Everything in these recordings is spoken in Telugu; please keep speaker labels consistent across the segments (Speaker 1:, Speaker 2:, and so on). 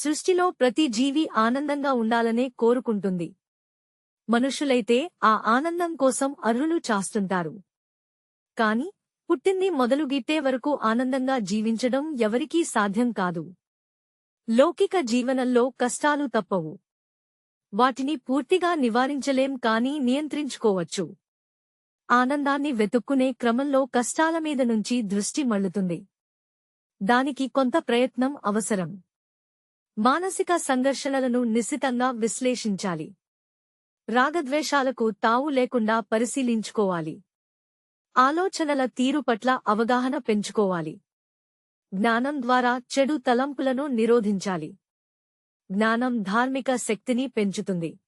Speaker 1: సృష్టిలో ప్రతి జీవి ఆనందంగా ఉండాలనే కోరుకుంటుంది. మనుషులైతే ఆ ఆనందం కోసం అర్హులు చాస్తుంటారు. కాని పుట్టింది మొదలుగిట్టే వరకు ఆనందంగా జీవించడం ఎవరికీ సాధ్యం కాదు. లౌకిక జీవనంలో కష్టాలు తప్పవు. వాటిని పూర్తిగా నివారించలేం కానీ నియంత్రించుకోవచ్చు. ఆనందాన్ని వెతుక్కునే క్రమంలో కష్టాల మీద నుంచి దృష్టి మళ్ళుతుంది. దానికి కొంత ప్రయత్నం అవసరం. మానసిక సంఘర్షణలను నిశితంగా విశ్లేషించాలి. రాగద్వేషాలకు తావు లేకుండా పరిశీలించుకోవాలి. ఆలోచనల తీరు పట్ల అవగాహన పెంచుకోవాలి. జ్ఞానం ద్వారా చెడు తలంపులను నిరోధించాలి. జ్ఞానం ధార్మిక శక్తిని పెంచుతుంది.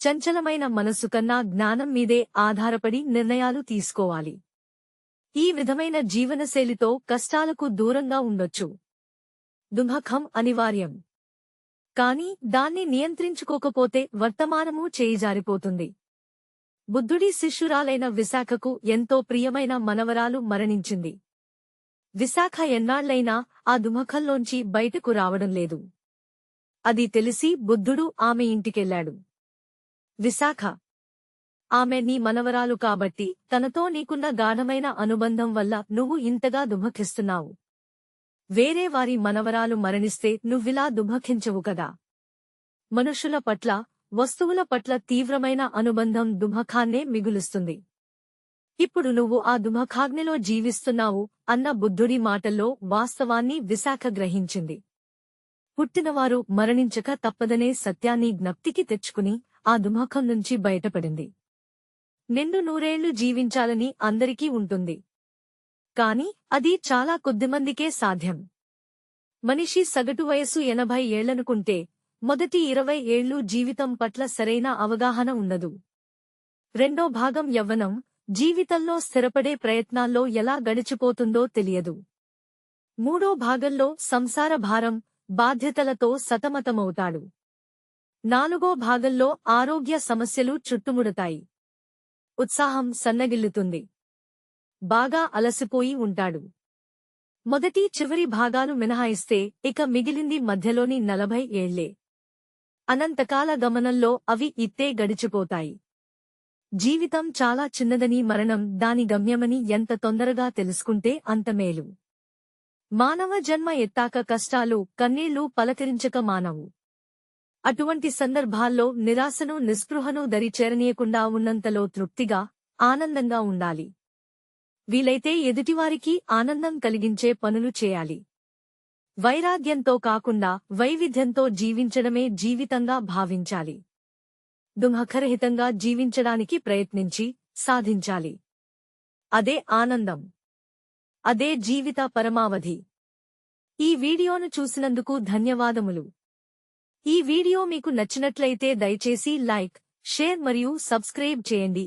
Speaker 1: చంచలమైన మనస్సు కన్నా జ్ఞానం మీదే ఆధారపడి నిర్ణయాలు తీసుకోవాలి. ఈ విధమైన జీవనశైలితో కష్టాలకు దూరంగా ఉండొచ్చు. దుమఖం అనివార్యం. కాని దాన్ని నియంత్రించుకోకపోతే వర్తమానమూ చేయిజారిపోతుంది. బుద్ధుడి శిష్యురాలైన విశాఖకు ఎంతో ప్రియమైన మనవరాలు మరణించింది. విశాఖ ఎన్నాళ్ళైనా ఆ దుమఖంలోంచి బయటకు రావడం లేదు. అది తెలిసి బుద్ధుడు ఆమె ఇంటికెళ్ళాడు విశాఖ ఆమె నీ మనవరాలు కాబట్టి తనతో నీకున్న గాఢమైన అనుబంధం వల్ల నువ్వు ఇంతగా దుమఖిస్తున్నావు వేరే వారి మనవరాలు మరణిస్తే నువ్విలా దుమఖించవు కదా. మనుషుల పట్ల వస్తువుల పట్ల తీవ్రమైన అనుబంధం దుమఖాన్నే మిగులుస్తుంది. ఇప్పుడు నువ్వు ఆ దుమఖాగ్నిలో జీవిస్తున్నావు అన్న బుద్ధుడి మాటల్లో వాస్తవాన్ని విశాఖ గ్రహించింది. పుట్టినవారు మరణించక తప్పదనే సత్యాన్ని జ్ఞప్తికి తెచ్చుకుని ఆ దుమఖం నుంచి బయటపడింది. నిండు నూరేళ్ళు జీవించాలని అందరికీ ఉంటుంది. కాని అది చాలా కొద్దిమందికే సాధ్యం. మనిషి సగటు వయసు ఎనభై ఏళ్ళనుకుంటే మొదటి ఇరవై ఏళ్ళు జీవితం పట్ల సరైన అవగాహన ఉండదు. రెండో భాగం యవ్వనం జీవితంలో స్థిరపడే ప్రయత్నాల్లో ఎలా గడిచిపోతుందో తెలియదు. మూడో భాగంలో సంసార భారం బాధ్యతలతో సతమతమవుతాడు. నాలుగో భాగంలో ఆరోగ్య సమస్యలు చుట్టుముడతాయి. ఉత్సాహం సన్నగిల్లుతుంది. బాగా అలసిపోయి ఉంటాడు. మొదటి చివరి భాగాలు మినహాయిస్తే ఇక మిగిలింది మధ్యలోని నలభై ఏళ్ళే. అనంతకాల గమనంలో అవి ఇత్తే గడిచిపోతాయి. జీవితం చాలా చిన్నదని మరణం దాని గమ్యమని ఎంత తొందరగా తెలుసుకుంటే అంత మేలు. మానవ జన్మ ఎత్తాక కష్టాలు కన్నీళ్ళు పలకరించక మానవు. అటువంటి సందర్భాల్లో నిరాశను నిస్పృహను దరిచేరనీయకుండా ఉన్నంతలో తృప్తిగా ఆనందంగా ఉండాలి. వీలైతే ఎదుటివారికి ఆనందం కలిగించే పనులు చేయాలి. వైరాగ్యంతో కాకుండా వైవిధ్యంతో జీవించడమే జీవితంగా భావించాలి. దుమఖరహితంగా జీవించడానికి ప్రయత్నించి సాధించాలి. అదే ఆనందం. అదే జీవిత పరమావధి. ఈ వీడియోను చూసినందుకు ధన్యవాదములు. ఈ వీడియో మీకు నచ్చినట్లయితే దయచేసి లైక్ షేర్ మరియు సబ్స్క్రైబ్ చేయండి.